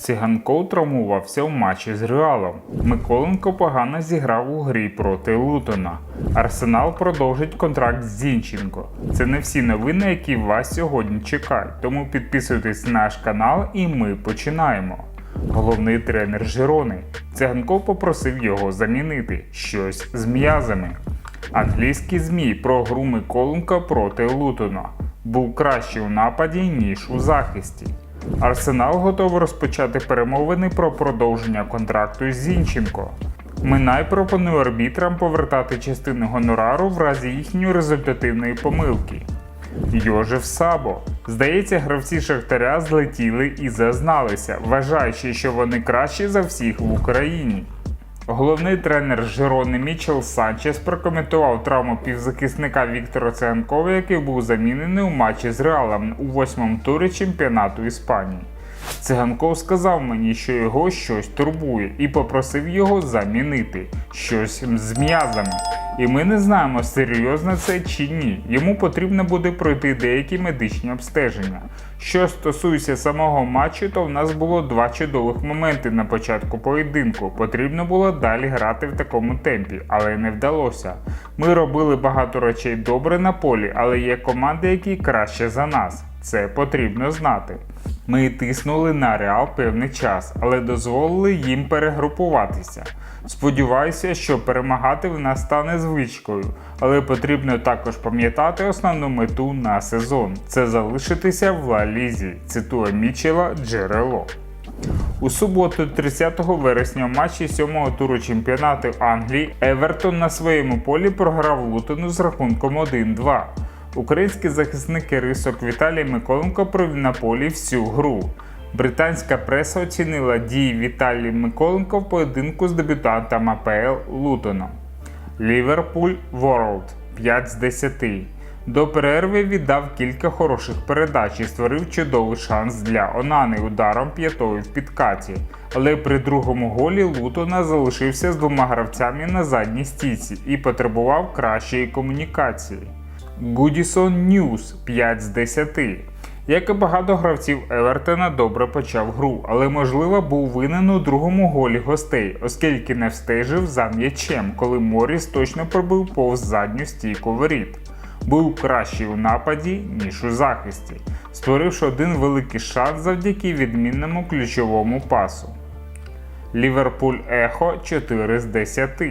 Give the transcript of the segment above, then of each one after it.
Циганков травмувався в матчі з Реалом. Миколенко погано зіграв у грі проти Лутона. Арсенал продовжить контракт з Зінченко. Це не всі новини, які вас сьогодні чекають. Тому підписуйтесь на наш канал і ми починаємо. Головний тренер Жирони. Циганков попросив його замінити щось з м'язами. Англійські ЗМІ про гру Миколенка проти Лутона. Був краще у нападі, ніж у захисті. Арсенал готовий розпочати перемовини про продовження контракту з Зінченко. Минай пропонує арбітрам повертати частину гонорару в разі їхньої результативної помилки. Йожев Сабо. Здається, гравці Шахтаря злетіли і зазналися, вважаючи, що вони кращі за всіх в Україні. Головний тренер Жирони Мічел Санчес прокоментував травму півзахисника Віктора Циганкова, який був замінений у матчі з Реалом у восьмому турі чемпіонату Іспанії. Циганков сказав мені, що його щось турбує, і попросив його замінити щось з м'язами. І ми не знаємо, серйозно це чи ні. Йому потрібно буде пройти деякі медичні обстеження. Що стосується самого матчу, то в нас було два чудових моменти на початку поєдинку. Потрібно було далі грати в такому темпі, але не вдалося. Ми робили багато речей добре на полі, але є команди, які краще за нас. Це потрібно знати. Ми тиснули на реал певний час, але дозволили їм перегрупуватися. Сподіваюся, що перемагати в нас стане звичкою, але потрібно також пам'ятати основну мету на сезон це залишитися в Ла Лізі, цитує Мічела джерело. У суботу, 30 вересня, в матчі 7-го туру чемпіонату Англії Евертон на своєму полі програв Лутону з рахунком 1-2. Український захисник рисок Віталій Миколенко провів на полі всю гру. Британська преса оцінила дії Віталія Миколенко в поєдинку з дебютантом АПЛ Лутоном. Ліверпуль Ворлд 5 з 10. До перерви віддав кілька хороших передач і створив чудовий шанс для Онани ударом п'ятою в підкаті. Але при другому голі Лутона залишився з двома гравцями на задній стійці і потребував кращої комунікації. Гудісон Ньюс 5 з 10. Як і багато гравців Евертона добре почав гру, але можливо був винен у другому голі гостей, оскільки не встежив за м'ячем, коли Моріс точно пробив повз задню стійку воріт. Був кращий у нападі, ніж у захисті, створивши один великий шанс завдяки відмінному ключовому пасу. Ліверпуль Ехо 4 з 10.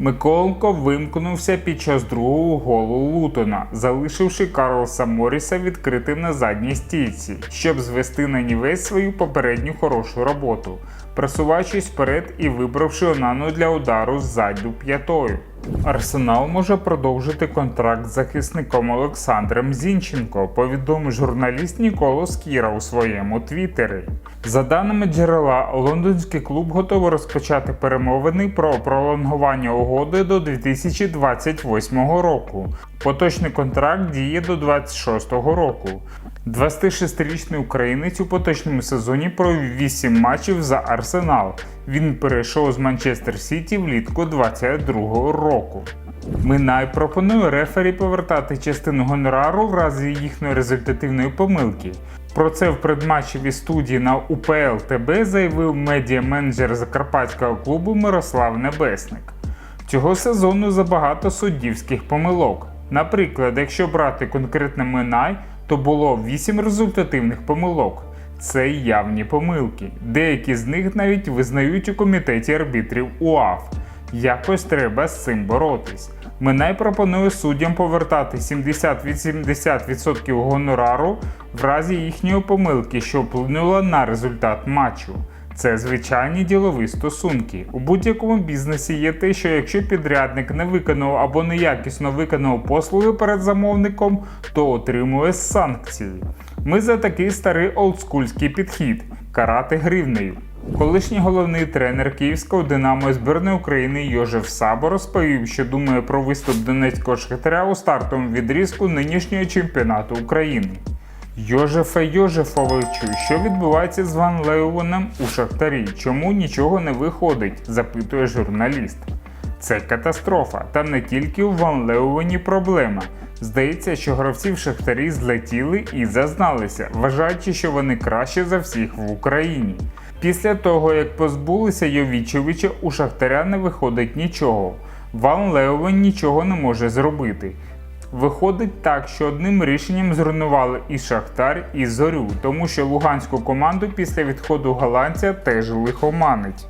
Миколенко вимкнувся під час другого голу Лутона, залишивши Карлса Моріса відкритим на задній стійці, щоб звести на нівець свою попередню хорошу роботу, просуваючись вперед і вибравши Онану для удару з задню п'ятою. Арсенал може продовжити контракт з захисником Олександром Зінченко, повідомив журналіст Ніколо Скіра у своєму твіттері. За даними джерела, лондонський клуб готовий розпочати перемовини про пролонгування угоди до 2028 року. Поточний контракт діє до 2026 року. 26-річний українець у поточному сезоні провів 8 матчів за Арсенал. Він перейшов з Манчестер Сіті влітку 2022 року. Минай пропонує рефері повертати частину гонорару в разі їхньої результативної помилки. Про це в предматчевій студії на УПЛ ТБ заявив медіа-менеджер закарпатського клубу Мирослав Небесник. Цього сезону забагато суддівських помилок. Наприклад, якщо брати конкретно Минай, то було 8 результативних помилок. Це явні помилки. Деякі з них навіть визнають у комітеті арбітрів УАФ. Якось треба з цим боротись. Минай пропонує суддям повертати 70-80% гонорару в разі їхньої помилки, що вплинула на результат матчу. Це звичайні ділові стосунки. У будь-якому бізнесі є те, що якщо підрядник не виконав або неякісно виконав послуги перед замовником, то отримує санкції. Ми за такий старий олдскульський підхід карати гривнею. Колишній головний тренер Київського Динамо збірної України Йожев Сабо розповів, що думає про виступ Донецького Шахтаря у стартовому відрізку нинішнього чемпіонату України. Йожефе Йожефовичу, що відбувається з Ван Леуеном у Шахтарі? Чому нічого не виходить? запитує журналіст. Це катастрофа, та не тільки у Ван Леуені проблема. Здається, що гравці в Шахтарі злетіли і зазналися, вважаючи, що вони краще за всіх в Україні. Після того, як позбулися Йовічовича, у Шахтаря не виходить нічого. Ван Леовен нічого не може зробити. Виходить так, що одним рішенням зруйнували і Шахтар, і Зорю, тому що луганську команду після відходу голландця теж лихоманить.